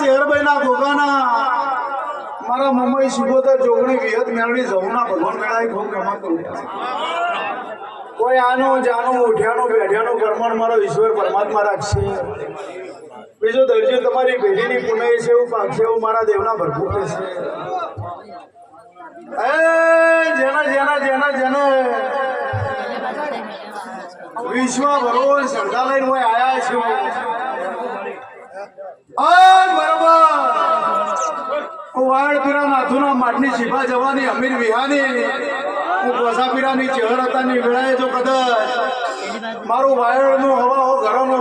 ચેહરભાઈના ગોગાના મારા મુંબઈ સિગોતર જોગણી વિહત મેળવી જમુના ભગવાન મેળાઈ ખૂબ કમાતો કોઈ આનો જાનો ઉઠ્યાનું બેઠ્યાનું કર્મણ મારો ઈશ્વર પરમાત્મા રાખશે. બીજો દરજી, તમારી પેઢીની પુણે છે એવું પાકશે એવું મારા દેવના ભરપૂર છે. જેના જેના જેના, જેને વિશ્વ ભગવાન શ્રદ્ધા લઈને હું આયા છું. વાળપીરા નાથુના માટની શિફા જવાની, અમીર વિહાની. હું ગોસાપીરાની ચહેર હતાની વેળાએ જો કદાચ. મારું વાયળનું હવા હો ઘરનું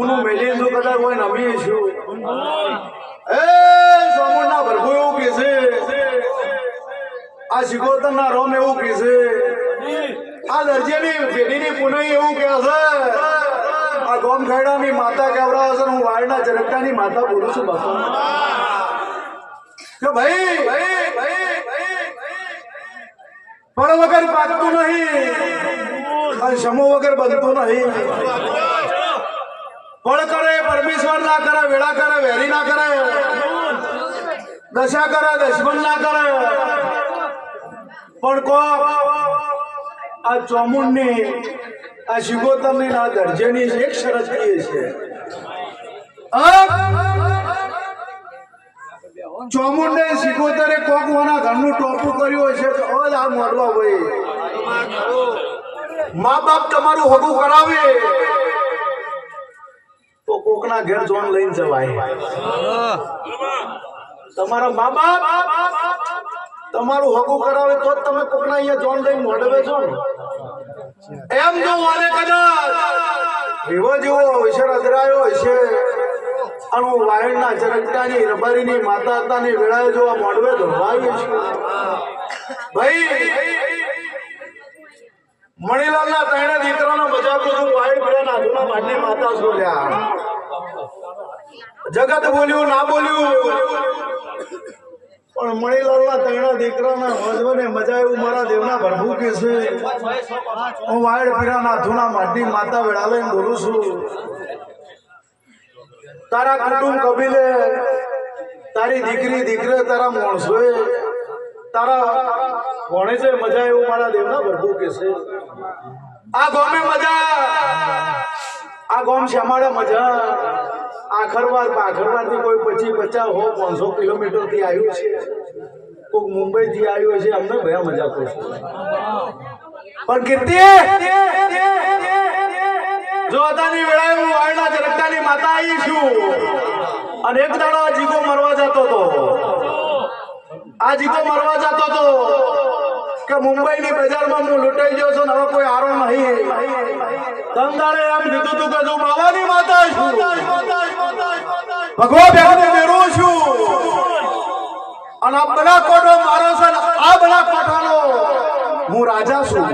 હું. મેલી કદાચ હોય નમી છું. એ સોમણના ભરભુ એવું કે છે. આ શિકોતરના રોમ એવું કે છે. આ દરજેની પેઢીની પુનઃ એવું કે છે. આ ગોમ મી માતા કહેવરા હશે હું વાળના ચરકટાની માતા બોલું છું બાપુ ભાઈ ફળ વગર પાકતું નહીં અને સમો વગર બનતું નહીં. ફળ કરે, પરમેશ્વર ના કરે, વેળા કરે, વેરી ના કરે, દશા કરે, દશમન ના કરે. પણ કો આ ચોમુંડની આ શિગોતરની ના દરજેની એક શરત કહીએ છે. ચોમુંડે શિગોતરે કોક વાના ઘરનું ટોપું કર્યું હશે તો અજ આ મોડવા ભાઈ મા બાપ તમારું હગું કરાવે. તો કોકના ઘેર જોન લઈને જવાય. તમારા મા બાપ તમારું હગું કરાવે તો જ તમે કોકના અહીંયા જોન લઈને મોડવે છો ને. એમ જો મને કદાચ એવો જેવો હશે અધરાયો હશે અને હું વાયણના ચરકટાની રબારીની માતા હતાની વેળાએ જો મોડવે ધોવાયું છે ભાઈ, મણીલાલના ત્રણે દીકરાનો મજાક છું વાયણ ભર્યા નાથુના માટની માતા શોલ્યા જગત બોલ્યું, ના બોલ્યું. પણ મણીલાલના ત્રણા દીકરાના વજવને મજા એવું મારા દેવના ભરભૂ કે છે. હું વાયડ પીરા જૂના માટની માતા વેળાલે બોલું છું. તારા કુટુંબ કબીલે તારી દીકરી દીકરે તારા માણસોએ તારા ભણે છે મજા એવું મારા દેવના ભરભૂ કે છે. આ ગોમે મજા, આ ગોમ શ્યામાળે મજા. આખરવાર પાખરવારથી કોઈ પચીસ પચાસ હો, પાંચસો કિલોમીટરથી આવ્યું છે. કોઈક મુંબઈથી આવ્યું છે અમને ભયા મજા કરશું. પણ કીર્તિ! જો અદાની વેળાએ હું વાયડા જરકતાની માતા આવી છું, અને એક દાડો આ જીગો મરવા જતો હતો. આ જીગો મરવા જતો હતો. કે મુંબઈની બજારમાં હું લૂંટાઈ ગયો છું હવે કોઈ આરો નહીં ધંધારે એમ કીધું તું કે હું બાવાની માતા છું. ભગવા બેને મેરો છું. અને આ બધા કોઠો મારો છે આ બધા કોઠાનો હું રાજા છું.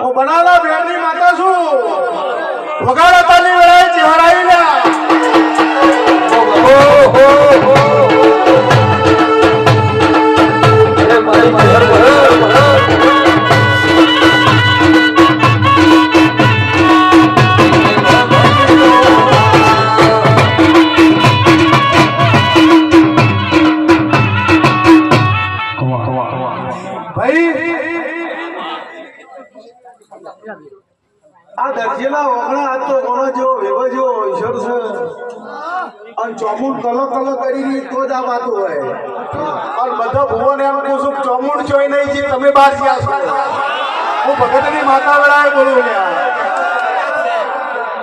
હું બનાલા બેરની માતા છું. વગાડતાની વેળાએ ચહેરાઈ લ્યા. ભાઈ માતા વેળાએ બોલું લ્યા.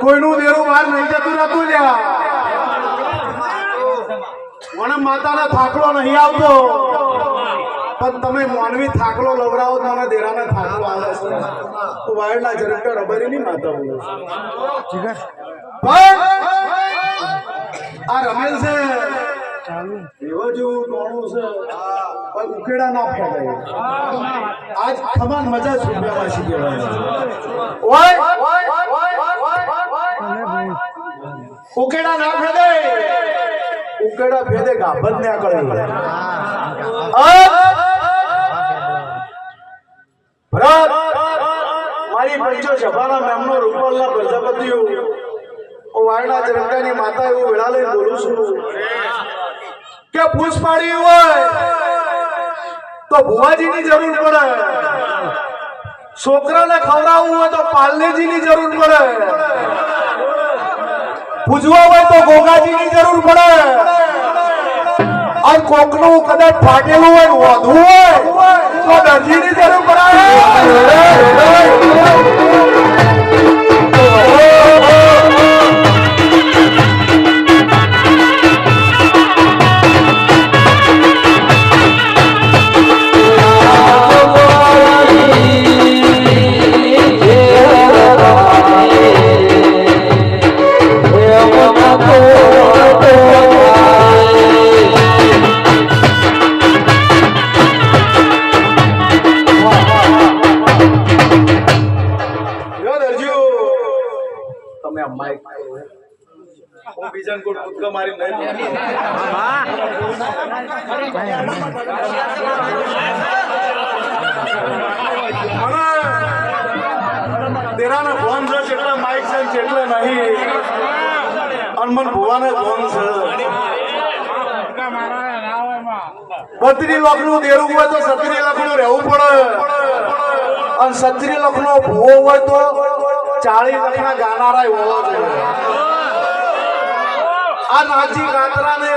કોઈનું દેરું બહાર નહીં જતું નતું લ્યા. મને માતાને થાકલો નહીં આવતો. પણ તમે માનવી થાકલો લવરાવો તો અમે દેરાને થાકલો આવે છે. વાયરના વાયડના રબરી રબારીની માતા બોલું છું પણ આ રમેલ છે. એવો જેવું ટોણું છે. પણ ઉકેડા ના ફેલાય આજ ખમાન મજા છૂટ્યામાં શીખે ઉકેડા ના ફેદે. ઉકેડા ફેદે ગાભત ને આકળે ભરત, મારી પંચો સભાના મેમનો રૂપાલના પ્રજાપતિઓ. હું જરંગાની માતા એવું વેળા લઈને બોલું છું. કે પૂછ પાડી હોય. તો ભુવાજીની જરૂર પડે. છોકરાને ખવડાવવું હોય તો પાલનેજીની જરૂર પડે. પૂજવા હોય તો ગોગાજીની જરૂર પડે. અને કોકનું કદાચ ફાટેલું હોય વધવું હોય મને ભુવાને છે? બત્રી નું હોય તો સત્રી લાખનું રહેવું પડે. અને સત્રી લાખ નો ભૂવો હોય તો ચાળી લાખ ના ગાનારા હોવો જોઈએ. આ નાચી કાતરા ને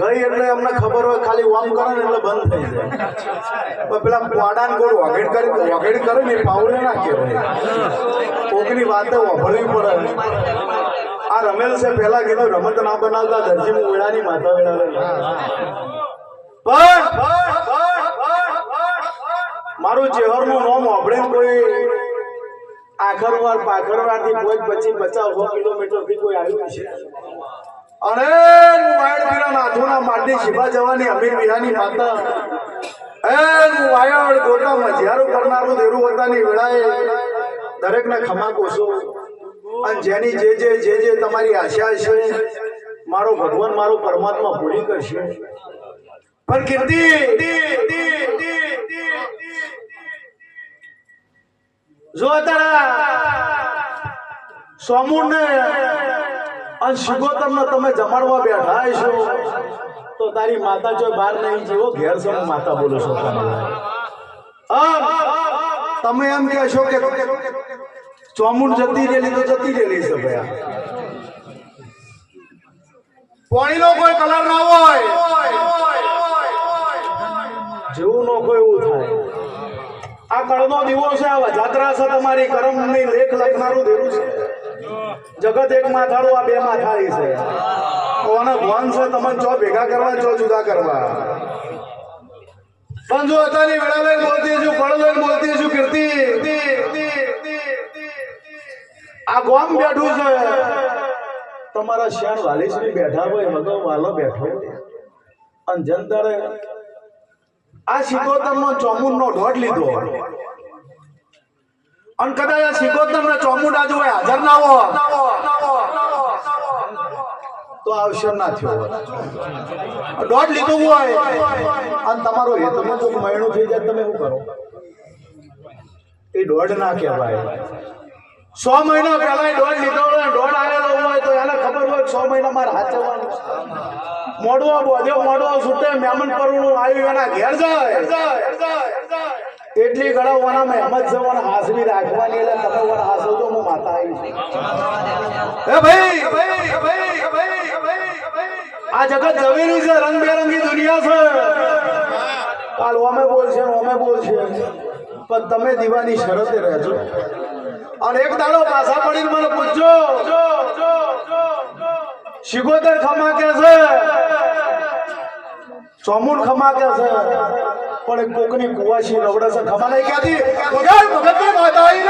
ગઈ એટલે અમને ખબર હોય ખાલી ઓમ કરે ને એટલે બંધ થઈ જાય. પેલા વાડાન ગોળ વઘેડ કરી વઘેડ કરે ને એ ના કહેવાય. કોકની વાતે વભળવી પડે. આ રમેલ છે પેલા કીધું રમત ના બનાવતા દરજી હું વેળાની માતા વેળા પણ મારું ચેહરનું નામ આપણે કોઈ આખરવાર પાખરવારથી કોઈ પછી પચાસ સો કિલોમીટરથી કોઈ આવ્યું છે અને હું વાયડ પીરા નાથુના માટી શિવા જવાની અમીર વિહાની માતા. એ હું વાયડ ગોટા મજિયારું કરનારું દેરું હોતાની વેળાએ દરેકને ખમા કોશો અને જેની જે જે જે જે તમારી આશા છે મારો ભગવાન મારો પરમાત્મા પૂરી કરશે પણ કીર્તિ જો તારા સોમુન ને અને શિગોતર ને તમે જમાડવા બેઠા છો તો તારી માતા જો બહાર નહીં જીવો ઘેર છો માતા બોલો છો તમે એમ કહેશો કે ચોમુન જતી રહેલી તો જતી રહેલી છે ભયા. પાણીનો કોઈ કલર ના હોય. જેવું નો કોઈ એવું થાય. આ કળનો દીવો છે, આ જાત્રા છે તમારી. કરમની લેખ લખનારું દેવું છે. જગત એક માથાળું, આ બે માથાળી છે. કોને ભવન છે, તમને ચો ભેગા કરવા, ચો જુદા કરવા? પણ જો અત્યારની વેળા બોલતી છું ફળ લઈને બોલતી છું કીર્તિ. આ ગોમ બેઠું છે. તમારા શ્યાન વાલીશ્રી બેઠા હોય મગો વાલો બેઠો અને જનતારે આ સિકોતર નો ચોમુન ઢોઢ લીધો. અને કદાચ આ સિકોતર ના ચોમુન આજુ હોય હાજર ના હોય. તો આવશે ના થયો. દોઢ લીધું હોય. અને તમારો હેતુમાં જો મયણું થઈ જાય તમે શું કરો? એ દોઢ ના કહેવાય. સો મહિના પહેલા દોઢ લીધો હોય દોઢ આવેલો હોય તો એને ખબર હોય સો મહિના મારે હાચવવાનું મોડવો બોધ્યો મોડવો છૂટે મેમન પરણું આવ્યું, એના ઘેર જાય. એટલી ગળાવાના મહેમત જવાના હાસવી રાખવાની એટલે તમે વન હાસવજો હું માતા આવી છું. હે ભાઈ આ જગત ઝવેરી છે, રંગબેરંગી દુનિયા છે. કાલ ઓમે બોલશે ઓમે બોલશે. પણ તમે દીવાની શરતે રહેજો. અને એક દાડો પાછા પડીને મને પૂછજો. શિગોતર ખમા કે છે? ચોમુન ખમા કે છે? પણ એક કોકની કુવાશી નવડે છે. ખમા નહીં ક્યાંથી વગાડ ભગત માતા આવી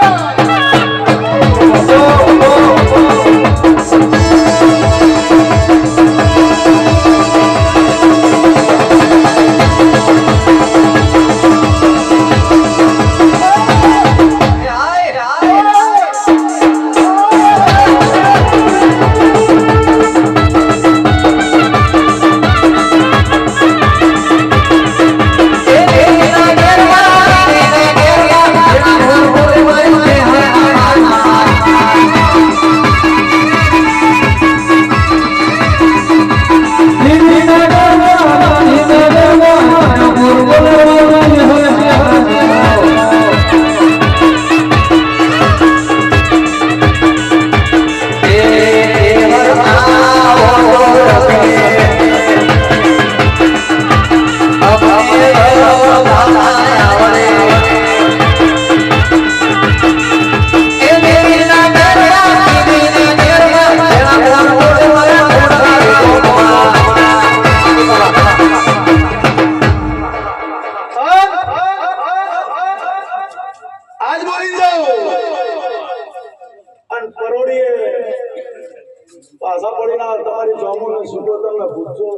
પાછા પડીને તમારી જોમું ને સુગોતર તમને પૂછજો.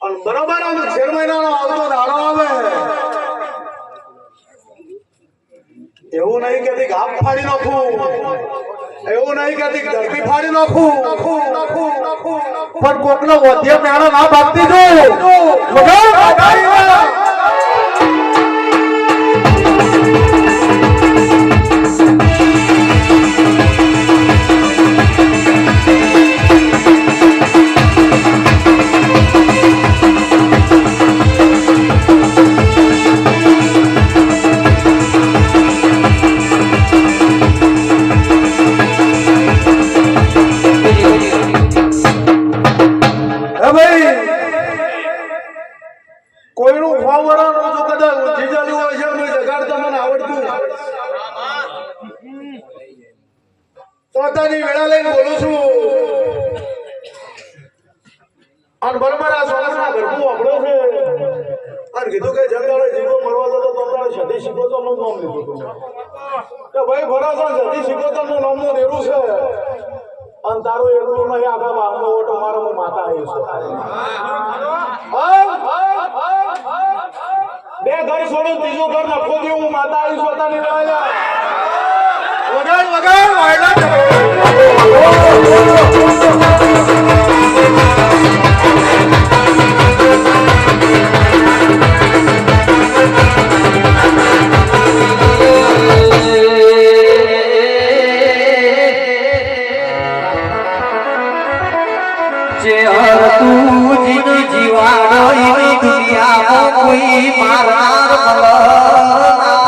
અને બરોબર આમ છેર મહિનાનો આવતો દાડો આવે. એવું નહીં કે તીક ફાડી નાખું. એવું નહીં કે ધરતી ફાડી નાખું. પણ કોકનો વધ્ય મેળો ના ભાગતી જો. પોતાની વેળા લઈને બોલું છું. અને બરોબર આ સોનાના ગરબું વાપરો છે. અને કીધું કે જંગાળે જીવો મરવા દો તો તમારે સદી નું નામ લીધું તું કે ભાઈ ભરાસણ સદી નામનું રેડું છે. અને તારું એટલું નહીં આખા બાપનો ઓટો મારો હું માતા આવીશ બે ઘર છોડું ત્રીજું ઘર નખો હું માતા આવીશ પોતાની વેળા વગાડ વગાડ વાયડા જે હતું જીની જીવાડો દુનિયામાં કોઈ મારા મળના.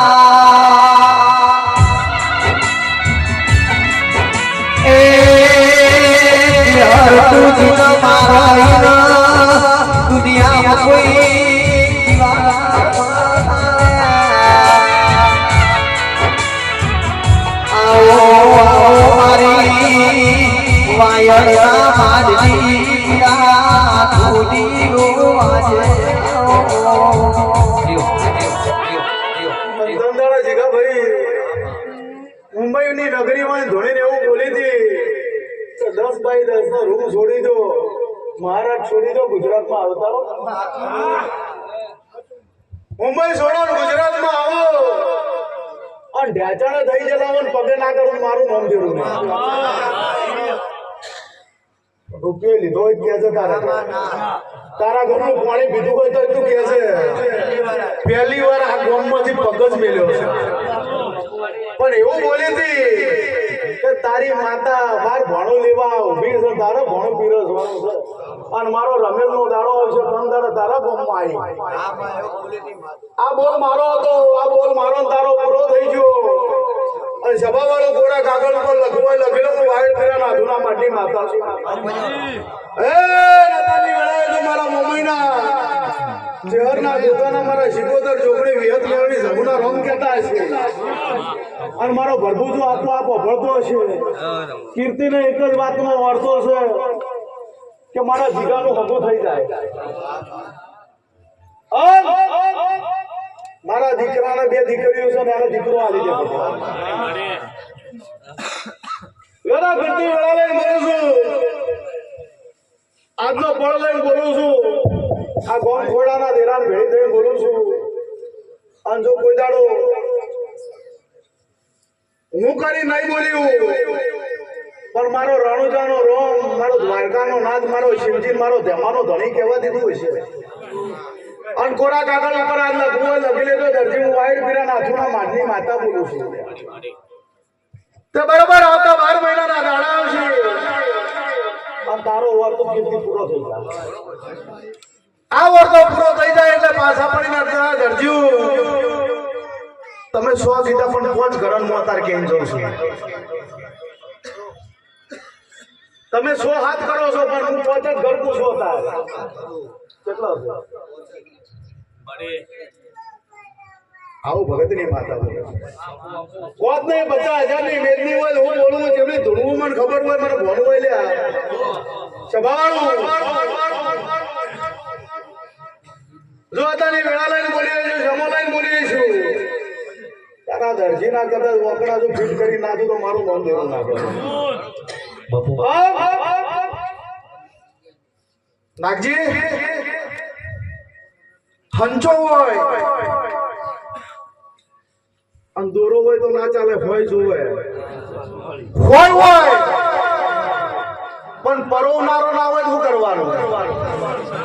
વાયડા મારી આ ધૂળીઓ આજે મુંબઈની નગરીમાં કે દસ બાય દસ નો છોડી દો, મહારાજ છોડી દો, ગુજરાતમાં આવતા મુંબઈ છોડો, ગુજરાતમાં આવો. અને ઢેચાણે થઈ જતા પગે ના કરું, મારું નામ નહીં. રૂપિયો લીધો હોય કે છે તારા? તારા ઘરનું પાણી પીધું હોય તો તું કે છે? પહેલી વાર આ ગામમાંથી પગ જ મેલ્યો છે. પણ એવું બોલી હતી કે તારી માતા બાર ભણો લેવા ઊભી છે તારો ભણો પીરસવાનું છે. અને મારો રમેલ નો દાડો આવશે પંદર તારા ગામમાં આવી. આ બોલ મારો હતો આ બોલ મારો તારો પૂરો થઈ ગયો. અને સભા વાળો કોરા કાગળ ઉપર લખવા લખેલો હું વાયર કર્યા નાધુના માટી માતા છે. એ નતાની વેળાએ તો મારા મમ્મીના શહેરના દુકાના મારા શિકોતર ચોકડી વિહત લેવાની જમુના રંગ કહેતા હશે. અને મારો ભરભૂજો આપો આપો ભળતો હશે. કીર્તિને એક જ વાતનો અર્થો છે કે મારા જીગાનું હગું થઈ જાય. મારા દીકરાને બે દીકરીઓ છે મારો દીકરો આવી દે વેરા ઘટી વેળા લઈને બોલું છું. આજનો પળ લઈને બોલું છું. આ ગોમ ખોડાના દેરાન ભેળી થઈને બોલું છું. અને જો કોઈ દાડો હું કરી નહીં બોલ્યું, પણ મારો રણુજાનો રોમ, મારો દ્વારકાનો નાદ, મારો શિવજી, મારો ધેમાનો ધણી કહેવા દીધું હશે. અને કોરા કાગળ ઉપર આ લખવું લખી લેજો, દરજી, હું વાઈટ પીરા નાથુના માનની માતા બોલું છું. તે બરોબર આવતા બાર મહિનાના દાડા આવશે. અને તારો વર તો કીર્તિ પૂરો થઈ જાય. આ વર તો પૂરો થઈ જાય એટલે પાછા પડીને અડધા દરજીઓ, તમે સો સીધા પણ પાંચ ઘરનું અત્યારે કેમ જાઉં છું? તમે સો હાથ કરો છો, પણ હું પાંચ જ ઘર છું અત્યારે કેટલા આવું ભગતની માતા બોલે કોત નહીં પચાસ હજારની મેદની હોય હું બોલું જેમની ધૂળવું મને ખબર હોય મને ભણવું હોય લ્યા જો અત્યારની વેળા લઈને બોલી રહી છું જમો લઈને બોલી રહી છું તારા દરજી ના કદાચ વકડા જો ફીટ કરી નાખું તો મારું મન દેવું ના કરે બાપુ નાગજી? હંચો હોય અંધોરો દોરો હોય તો ના ચાલે હોય જોવે. હોય હોય પણ પરોવનારો ના હોય શું કરવાનું?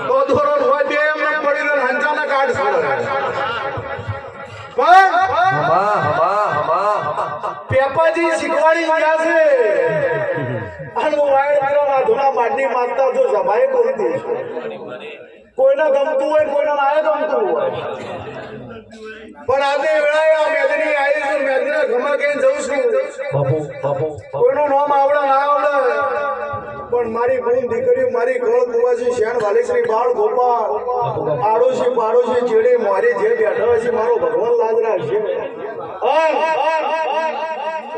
તો દોરો હોય તે એમને પડી રહે હંચાને કાઢ પણ પેપાજી શીખવાડી ગયા છે. હું વાયર વાયર ધોના માડની જો સભાએ દઈશું કોઈને ગમતું હોય કોઈને ના ગમતું હોય. પણ આજે વેળાએ આ મેદની આવી છું મેદના ઘમા કહીને જઉં છું. કોઈનું નામ આવડે ના આવડે. પણ મારી બહેન દીકરી મારી ગળ કુવાસી શ્યાણ વાલેશ્રી બાળ ગોપાલ આડોશી પાડોશી ચેડી મારી જે બેઠા છે મારો ભગવાન લાજ રાખશે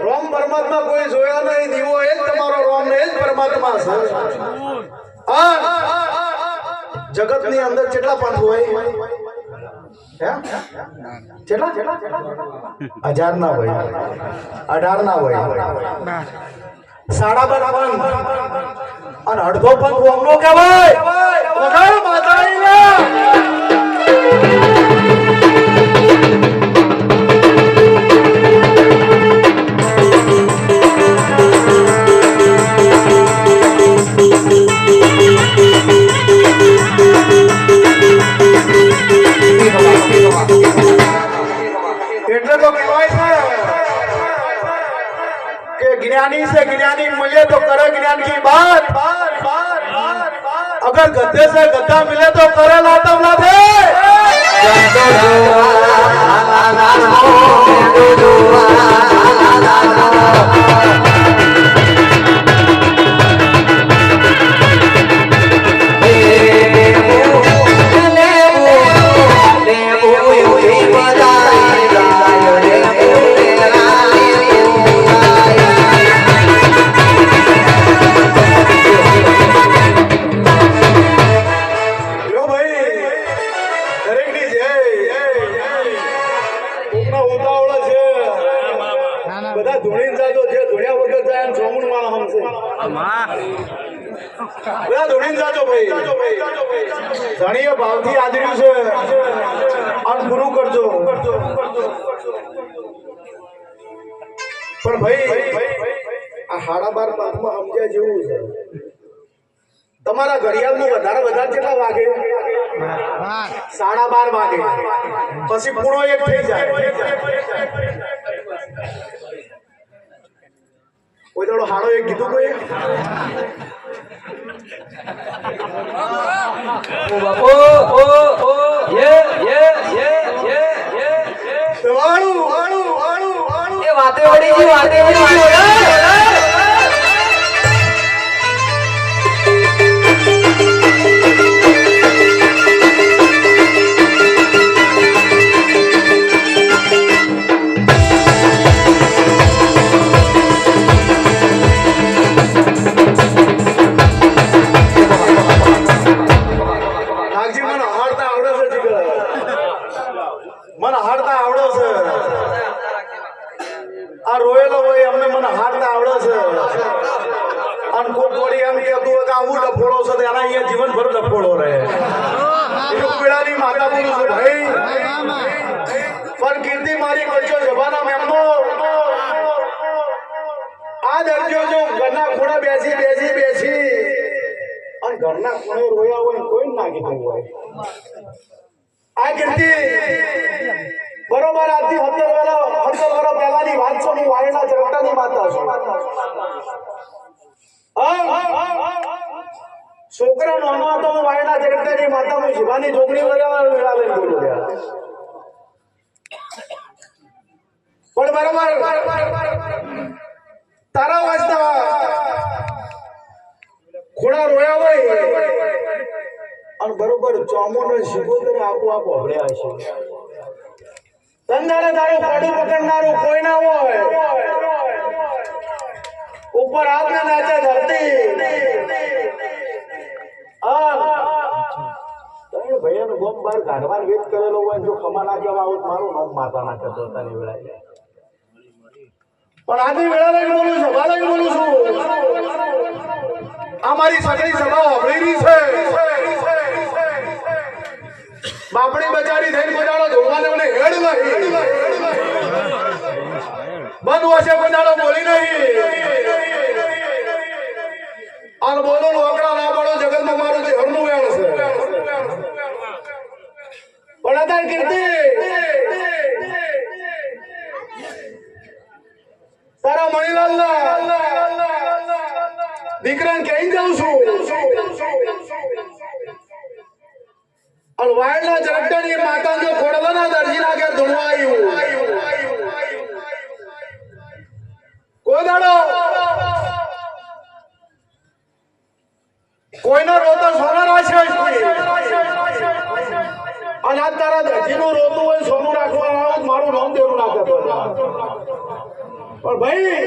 રામ પરમાત્મા કોઈ જોયા નહીં, દીવો એ જ તમારો રોમ ને જ પરમાત્મા છે. જગતની અંદર કેટલા પંથ હોય? હજાર ના હોય. અઢાર ના હોય. સાડા બાર અને અડધો પંથ હોમનો કહેવાય. ज्ञानी से ज्ञानी मिले तो करे ज्ञान की बात अगर गद्दे से गद्दा मिले तो करे लातम लाते Oh, તમારા ઘડિયાળમાં વધારે વધારે કેટલા વાગે? સાડા બાર વાગે. પછી પૂરો એક થઈ જાય. કોઈ દાડો હાડો એક કીધું કોઈ? બાપુ, ઓ ઓ યે યે યે યે યે વાળું વાળું વાળું વાળું એ આ દરજો જો ઘરના ખૂણા બેસી બેસી બેસી અને ઘરના ખૂણે રોયા હોય કોઈ ના કીધું હોય આ કીર્તિ બરોબર, આજથી સત્તર વર્ષ સત્તર વર્ષ પહેલાની વાત છે હું વાયના ચરકટાની માતા છું? છોકરા નાનો હતો, હું વાયના ચરકટાની માતા, હું શિવાની છોકરી વેળા લઈને બોલું. પણ બરોબર તારા વાંચતા. ખોડા રોયા હોય. અને બરોબર ચોમો ને શિગોતર આપોઆપ હોભળ્યા છે તંદારે તારું પાડી પકડનારું કોઈ ના હોય. ઉપર આપને નાચે ધરતી. આ. નું ગોમ બહાર કાઢવાનો વેચ કરેલો હોય જો ખમા ના કહેવા આવું મારું નામ માતા નાખે કરતો હતા ને વેળાએ પણ આથી વેળા લઈને બોલું છું લઈને બોલું છું. આ મારી સગળી સભા વાપરેલી છે. બાપડી બચારી થઈને કોદાળો ધોવાને મને હેડ નહીં. બંધ હશે કોદાળો બોલી નહીં. અને બોલો લોકડા ના પડો, જગતમાં મારું જે હરનું વેણ છે. પણ અત્યારે કીર્તિ. તારા મણીલાલ દીકરાને કહી જાઉં છું? અને વાયડના ઝરકટાની માતા જો ખોડલાના દરજીના ઘેર ધૂણવા આવ્યું. કોઈ દાડો? કોઈનો રોતો તારા દરજીનું રોતું હોય સોનું તો મારું નામ દેવું નાખે પણ ભાઈ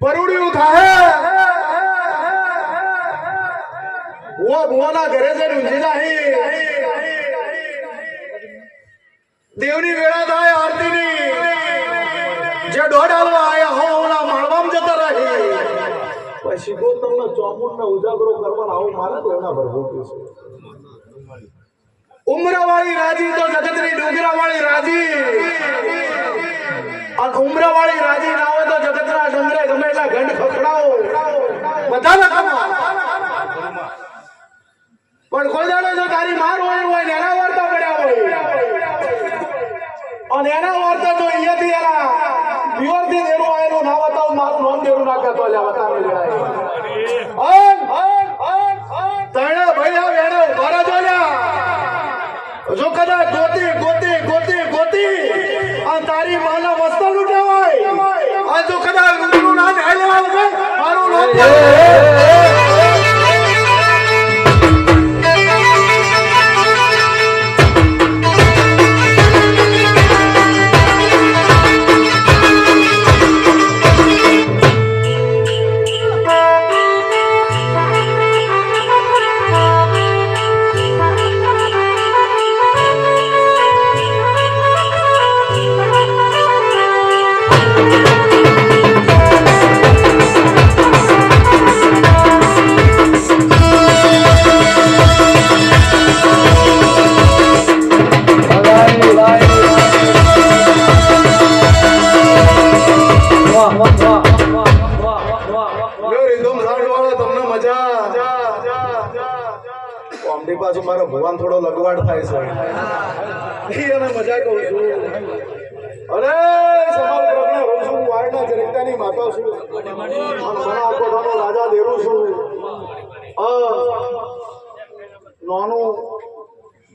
પરુડિયું થાય ભુવા ભુવાના ઘરે જઈને ઊંઝી નાહી. દેવની વેળા થાય આરતીની. જે દોઢ હાલવા આયા હો ઓલા માળવામ જતા રહી. પછી ગો તમને ચોમુંડને ઉજાગરો કરવાના આવું મારે દેવના ભરભૂતી છે. ઉમરાવાળી રાજી તો જગતની ડુંગરાવાળી રાજી. અને ઉમરાવાળી રાજી ના હોય તો જગતના ડુંગરે ગમે એટલા ઘંટ ખખડાવો. બધાને પણ કોઈ દાડો જો તારી માર હોય હોય ને એના વાર્તા પડ્યા હોય. અને એના વાર્તા તો અહીંયાથી એના પ્યોરથી દેરું આવેલું ના બતાવું મારું નામ દેરું નાખ્યા તો લેવા બતાવે જણાય yeah.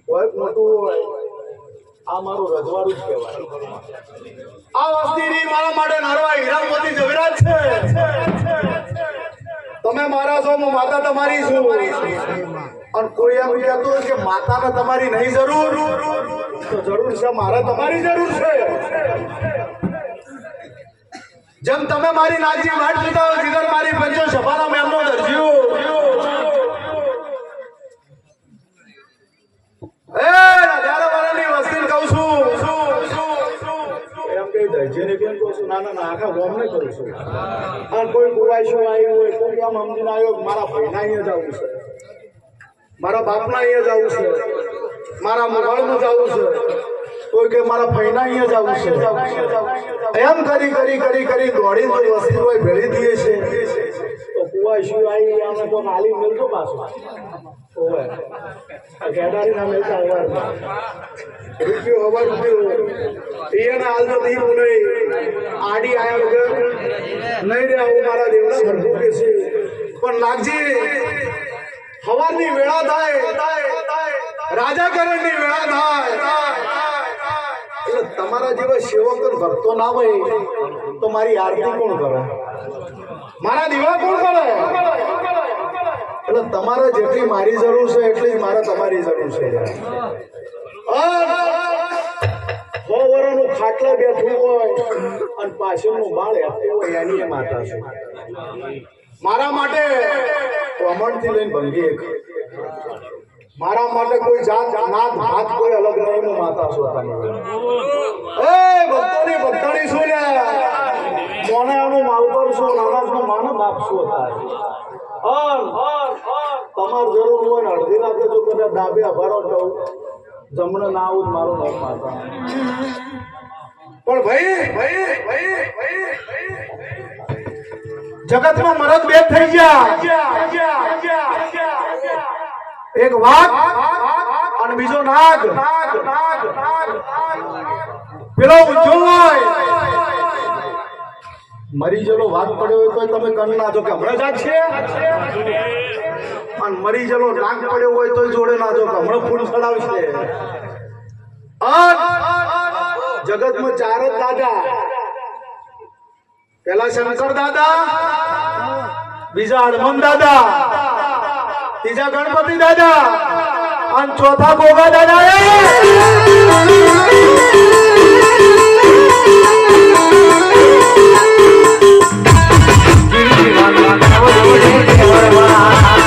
હોય, મોટું હોય. આ મારું રજવાડું જ કહેવાય. આ વસ્તીની મારા માટે નારવા હીરામતી જવેરાત છે. તમે મારા છો, હું માતા તમારી છું. અને કોઈ એમ કહેતું હોય કે માતાને તમારી નહીં જરૂર. તો જરૂર છે, મારે તમારી જરૂર છે. જેમ તમે મારી નાગજી વાટ જોતા હો, જીગર મારી પંચો સભાના મેમનો દરજીઓ એ વાળાની વસ્તી કહું છું. કેમ કહું છું, ના કોઈ કુવાઈશું આવ્યું હોય, કોઈ આમ સમજીને આવ્યો મારા ભાઈના અહીંયા જવું છે. મારા બાપના અહીંયા જવું છે. મારા મોબાઈલમાં જવું છે. કોઈ કે મારા ફૈના અહીંયા જવું છે. એમ કરી કરી કરી કરી દોડી તો વસ્તી હોય ભેળી દઈએ છે. તો કુવાઈશું આવી અમે તો નાલી મળતો પાછું. ઓવે આ ગેડારી ના મળતા રૂપિયો હવાર રૂપિયો એને હાલ તો નહીં આડી આયા વગર નહીં રે આવું મારા દેવના ભરપૂર કે પણ લાગજી હવારની વેળા થાય રાજા કરણની વેળા થાય એટલે તમારા જેવા સેવક ભક્તો ના હોય, તો મારી આરતી કોણ કરે? મારા દીવા કોણ કરે? એટલે તમારે જેટલી મારી જરૂર છે એટલી જ મારે તમારી જરૂર છે સો વર્ષનું ખાટલે બેઠું હોય અને પાછળનું બાળ હોય એની માતા છે મારા માટે કમળથી લઈને ભંગી એક મારા માટે કોઈ જાત નાત ભાત કોઈ અલગ નહીં હું માતા છું. એ ભક્તોની ભક્તોની શું લે મોનાનું માવતર છું નાનાનું માનો બાપ છું. તમાર જરૂર હોય ને અડધી રાતે તો તમે ડાબે અભારો જવું જમણે ના આવું મારો નામ માતા પણ ભાઈ ભાઈ ભાઈ ભાઈ જગતમાં મરદ બે થઈ ગયા. એક વાઘ અને બીજો નાગ. પેલો ઊંચો હોય. મરી ગયેલો વાઘ પડ્યો હોય તો તમે કણ ના કે હમણાં જાગ છે? અને મરી ગયેલો નાગ પડ્યો હોય તો જોડે ના જો કે હમણાં ફૂલ ચડાવશે. જગતમાં ચાર જ દાદા. પેલા શંકર દાદા, બીજા હનુમાન દાદા, ત્રીજા ગણપતિ દાદા, અને ચોથા ગોગા દાદા એ. আমার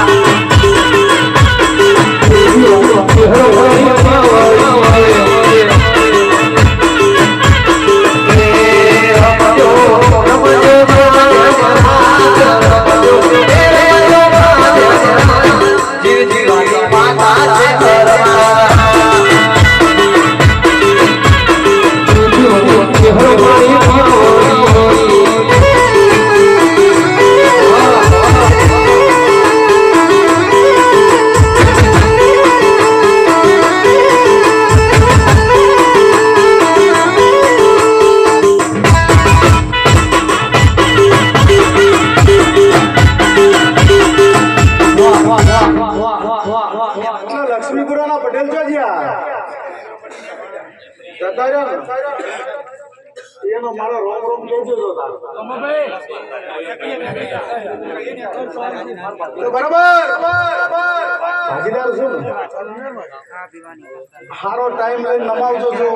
સારો ટાઈમ લઈને નમાવજો છો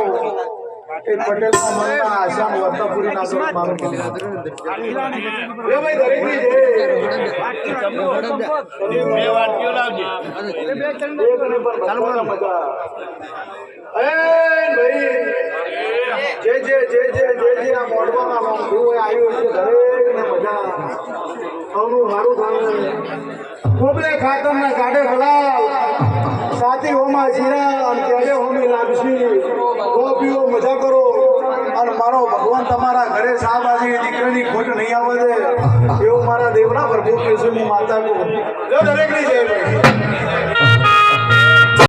એ પટેલ મનમાં આશા વર્તાપુરી ના કરો મારું જે જે જે જે જે જે, આ મોડવામાં હોય આવ્યું છે, દરેકને મજા સૌનું સારું થાય. ખોબલે ખાતર ના કાઢે હલાલ. સાથી હોમાં જીરા અને ત્યારે હોમી લાગશી. ગોપીઓ મજા કરો. અને મારો ભગવાન તમારા ઘરે શાહબાજી દીકરીની ખોટ નહીં આવે દે એવું મારા દેવના પ્રભુ કેશુની માતા કો દરેકની જય ભાઈ.